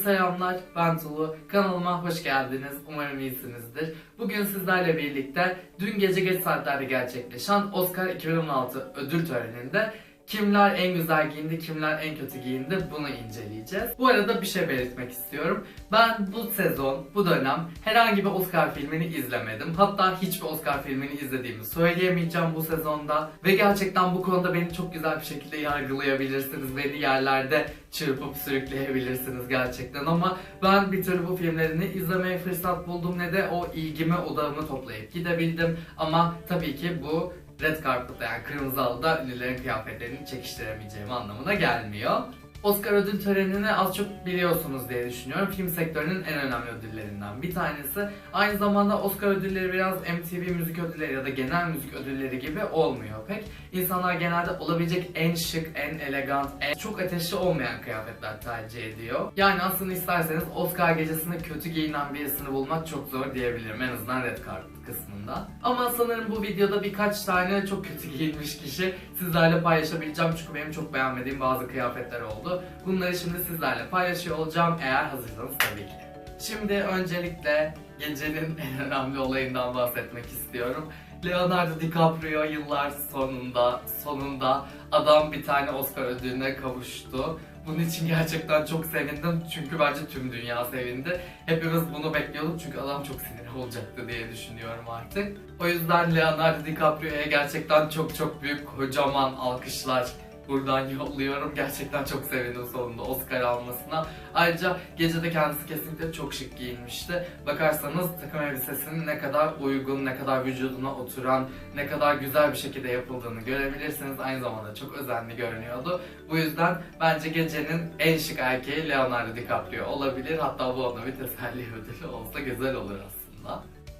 selamlar, ben Tulu. Kanalıma hoş geldiniz. Umarım iyisinizdir. Bugün sizlerle birlikte dün gece geç saatlerde gerçekleşen Oscar 2016 ödül töreninde kimler en güzel giyindi, kimler en kötü giyindi bunu inceleyeceğiz. Bu arada bir şey belirtmek istiyorum. Ben bu sezon, bu dönem herhangi bir Oscar filmini izlemedim. Hatta hiçbir Oscar filmini izlediğimi söyleyemeyeceğim bu sezonda. Ve gerçekten bu konuda beni çok güzel bir şekilde yargılayabilirsiniz. Beni yerlerde çırpıp sürükleyebilirsiniz gerçekten ama ben bir türlü bu filmlerini izlemeye fırsat buldum ne de o ilgimi odağımı toplayıp gidebildim ama tabii ki bu red carpet'ta yani kırmızı halıda ünlülerin kıyafetlerini çekiştiremeyeceğim anlamına gelmiyor. Oscar ödül törenini az çok biliyorsunuz diye düşünüyorum. Film sektörünün en önemli ödüllerinden bir tanesi. Aynı zamanda Oscar ödülleri biraz MTV müzik ödülleri ya da genel müzik ödülleri gibi olmuyor pek. İnsanlar genelde olabilecek en şık, en elegant, en çok ateşli olmayan kıyafetler tercih ediyor. Yani aslında isterseniz Oscar gecesinde kötü giyinen birisini bulmak çok zor diyebilirim. En azından red carpet kısmında. Ama sanırım bu videoda birkaç tane çok kötü giyinmiş kişi sizlerle paylaşabileceğim. Çünkü benim çok beğenmediğim bazı kıyafetler oldu. Bunları şimdi sizlerle paylaşıyor olacağım eğer hazırsanız tabii ki. Şimdi öncelikle gecenin en önemli olayından bahsetmek istiyorum. Leonardo DiCaprio yıllar sonunda sonunda adam bir tane Oscar ödülüne kavuştu. Bunun için gerçekten çok sevindim çünkü bence tüm dünya sevindi. Hepimiz bunu bekliyorduk çünkü adam çok sinirli olacaktı diye düşünüyorum artık. O yüzden Leonardo DiCaprio'ya gerçekten çok çok büyük kocaman alkışlar buradan yolluyorum. Gerçekten çok sevindim sonunda Oscar almasına. Ayrıca gecede kendisi kesinlikle çok şık giyinmişti. Bakarsanız takım elbisesinin ne kadar uygun, ne kadar vücuduna oturan, ne kadar güzel bir şekilde yapıldığını görebilirsiniz. Aynı zamanda çok özenli görünüyordu. Bu yüzden bence gecenin en şık erkeği Leonardo DiCaprio olabilir. Hatta bu ona bir teselli ödülü olsa güzel olur aslında.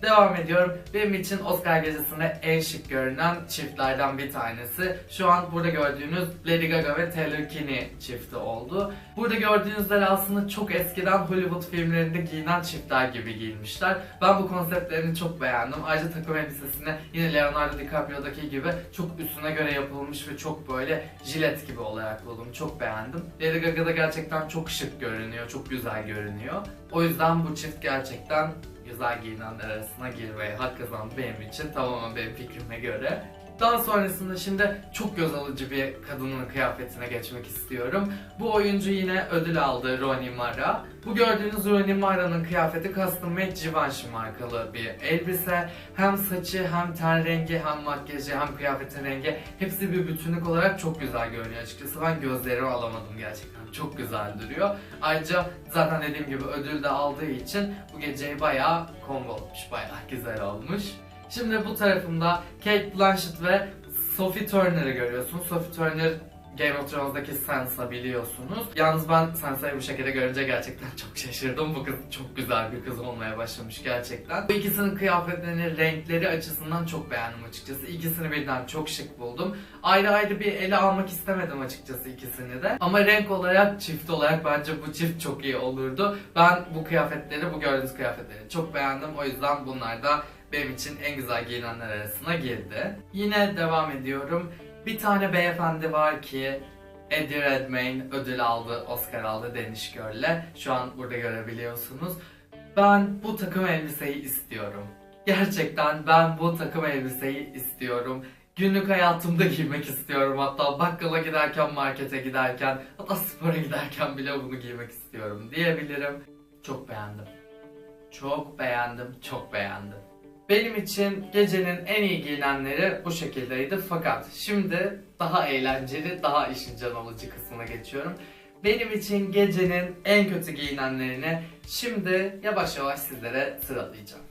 Devam ediyorum. Benim için Oscar gecesinde en şık görünen çiftlerden bir tanesi. Şu an burada gördüğünüz Lady Gaga ve Taylor Kinney çifti oldu. Burada gördüğünüzler aslında çok eskiden Hollywood filmlerinde giyinen çiftler gibi giyinmişler. Ben bu konseptlerini çok beğendim. Ayrıca takım elbisesine yine Leonardo DiCaprio'daki gibi çok üstüne göre yapılmış ve çok böyle jilet gibi olarak buldum. Çok beğendim. Lady Gaga da gerçekten çok şık görünüyor, çok güzel görünüyor. O yüzden bu çift gerçekten güzel giyinenler arasına girmeye hak kazandı benim için tamamen benim fikrime göre. Daha sonrasında şimdi çok göz alıcı bir kadının kıyafetine geçmek istiyorum. Bu oyuncu yine ödül aldı Rooney Mara. Bu gördüğünüz Rooney Mara'nın kıyafeti custom made Givenchy markalı bir elbise. Hem saçı hem ten rengi hem makyajı hem kıyafetin rengi hepsi bir bütünlük olarak çok güzel görünüyor açıkçası. Ben gözlerimi alamadım gerçekten. Çok güzel duruyor. Ayrıca zaten dediğim gibi ödül de aldığı için bu geceyi bayağı combo olmuş. Bayağı güzel olmuş. Şimdi bu tarafımda Kate Blanchett ve Sophie Turner'ı görüyorsunuz. Sophie Turner Game of Thrones'daki Sansa biliyorsunuz. Yalnız ben Sansa'yı bu şekilde görünce gerçekten çok şaşırdım. Bu kız çok güzel bir kız olmaya başlamış gerçekten. Bu ikisinin kıyafetlerini, renkleri açısından çok beğendim açıkçası. İkisini birden çok şık buldum. Ayrı ayrı bir ele almak istemedim açıkçası ikisini de. Ama renk olarak, çift olarak bence bu çift çok iyi olurdu. Ben bu kıyafetleri, bu gördüğünüz kıyafetleri çok beğendim. O yüzden bunlar da benim için en güzel giyinenler arasına girdi. Yine devam ediyorum. Bir tane beyefendi var ki Eddie Redmayne ödül aldı, Oscar aldı Danish Girl'le. Şu an burada görebiliyorsunuz. Ben bu takım elbiseyi istiyorum. Gerçekten ben bu takım elbiseyi istiyorum. Günlük hayatımda giymek istiyorum. Hatta bakkala giderken, markete giderken, hatta spora giderken bile bunu giymek istiyorum diyebilirim. Çok beğendim. Çok beğendim, çok beğendim. Benim için gecenin en iyi giyinenleri bu şekildeydi fakat şimdi daha eğlenceli, daha işin can alıcı kısmına geçiyorum. Benim için gecenin en kötü giyinenlerini şimdi yavaş yavaş sizlere sıralayacağım.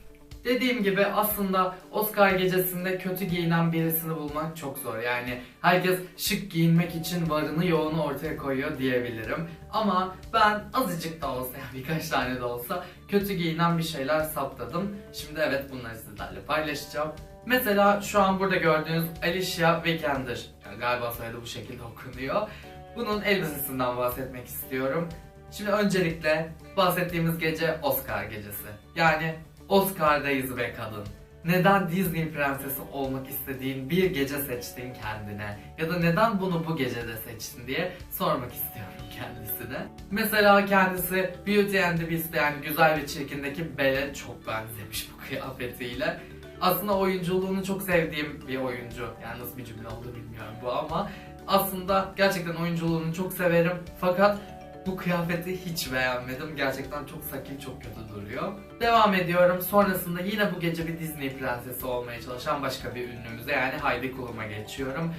Dediğim gibi aslında Oscar gecesinde kötü giyinen birisini bulmak çok zor. Yani herkes şık giyinmek için varını yoğunu ortaya koyuyor diyebilirim. Ama ben azıcık da olsa birkaç tane de olsa kötü giyinen bir şeyler saptadım. Şimdi evet bunları sizlerle paylaşacağım. Mesela şu an burada gördüğünüz Alicia Vikander. Yani galiba soyadı bu şekilde okunuyor. Bunun elbisesinden bahsetmek istiyorum. Şimdi öncelikle bahsettiğimiz gece Oscar gecesi. Yani Oscar'dayız be kadın. Neden Disney prensesi olmak istediğin bir gece seçtin kendine ya da neden bunu bu gecede seçtin diye sormak istiyorum kendisine. Mesela kendisi Beauty and the Beast yani Güzel ve Çirkin'deki Belle'e çok benzemiş bu kıyafetiyle. Aslında oyunculuğunu çok sevdiğim bir oyuncu. Yani nasıl bir cümle oldu bilmiyorum bu ama aslında gerçekten oyunculuğunu çok severim. Fakat bu kıyafeti hiç beğenmedim. Gerçekten çok sakin, çok kötü duruyor. Devam ediyorum. Sonrasında yine bu gece bir Disney prensesi olmaya çalışan başka bir ünlümüze yani Heidi Klum'a geçiyorum.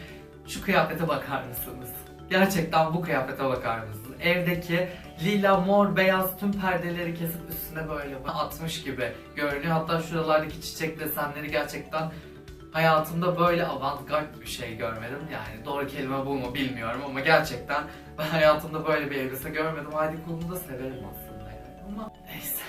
Şu kıyafete bakar mısınız? Gerçekten bu kıyafete bakar mısınız? Evdeki lila, mor, beyaz tüm perdeleri kesip üstüne böyle atmış gibi görünüyor. Hatta şuralardaki çiçek desenleri gerçekten hayatımda böyle avantgard bir şey görmedim. Yani doğru kelime bu mu bilmiyorum ama gerçekten ben hayatımda böyle bir elbise görmedim. Heidi Klum'u da severim aslında yani ama neyse.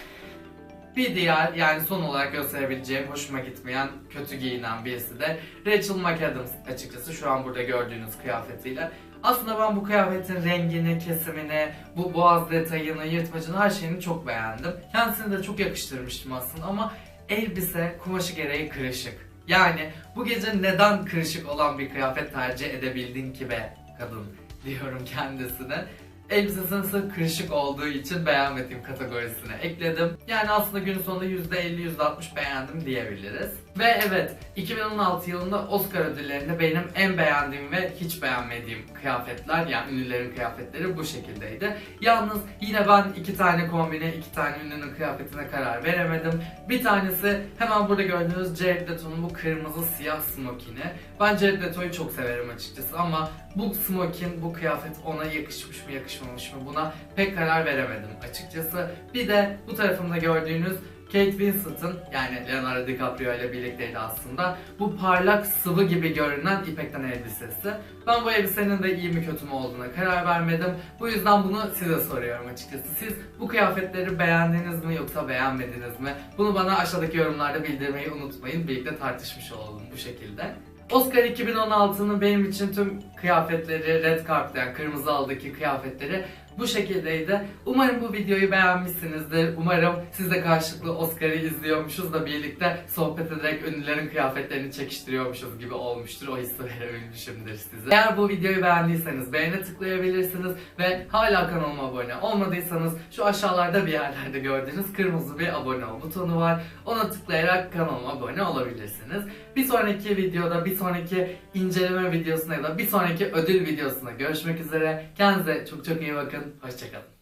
Bir diğer yani son olarak gösterebileceğim hoşuma gitmeyen kötü giyinen birisi de Rachel McAdams açıkçası şu an burada gördüğünüz kıyafetiyle. Aslında ben bu kıyafetin rengini, kesimini, bu boğaz detayını, yırtmacını her şeyini çok beğendim. Kendisini de çok yakıştırmıştım aslında ama elbise kumaşı gereği kırışık. Yani bu gece neden kırışık olan bir kıyafet tercih edebildin ki be kadın diyorum kendisine. Elbisesinin sırf kırışık olduğu için beğenmediğim kategorisine ekledim. Yani aslında günün sonunda %50-%60 beğendim diyebiliriz. Ve evet 2016 yılında Oscar ödüllerinde benim en beğendiğim ve hiç beğenmediğim kıyafetler yani ünlülerin kıyafetleri bu şekildeydi. Yalnız yine ben iki tane kombine, iki tane ünlünün kıyafetine karar veremedim. Bir tanesi hemen burada gördüğünüz Jared Leto'nun bu kırmızı siyah smokini. Ben Jared Leto'yu çok severim açıkçası ama bu smokin, bu kıyafet ona yakışmış mı yakışmamış mı buna pek karar veremedim açıkçası. Bir de bu tarafımda gördüğünüz Kate Winslet'ın yani Leonardo DiCaprio ile birlikteydi aslında. Bu parlak sıvı gibi görünen ipekten elbisesi. Ben bu elbisenin de iyi mi kötü mü olduğuna karar vermedim. Bu yüzden bunu size soruyorum açıkçası. Siz bu kıyafetleri beğendiniz mi yoksa beğenmediniz mi? Bunu bana aşağıdaki yorumlarda bildirmeyi unutmayın. Birlikte tartışmış olalım bu şekilde. Oscar 2016'nın benim için tüm kıyafetleri, red carpet yani kırmızı aldaki kıyafetleri bu şekildeydi. Umarım bu videoyu beğenmişsinizdir. Umarım siz de karşılıklı Oscar'ı izliyormuşuz da birlikte sohbet ederek ünlülerin kıyafetlerini çekiştiriyormuşuz gibi olmuştur. O hissi verebilmişimdir size. Eğer bu videoyu beğendiyseniz beğene tıklayabilirsiniz ve hala kanalıma abone olmadıysanız şu aşağılarda bir yerlerde gördüğünüz kırmızı bir abone ol butonu var. Ona tıklayarak kanalıma abone olabilirsiniz. Bir sonraki videoda, bir sonraki inceleme videosunda ya da bir sonraki ödül videosunda görüşmek üzere. Kendinize çok çok iyi bakın. Hoşçakalın.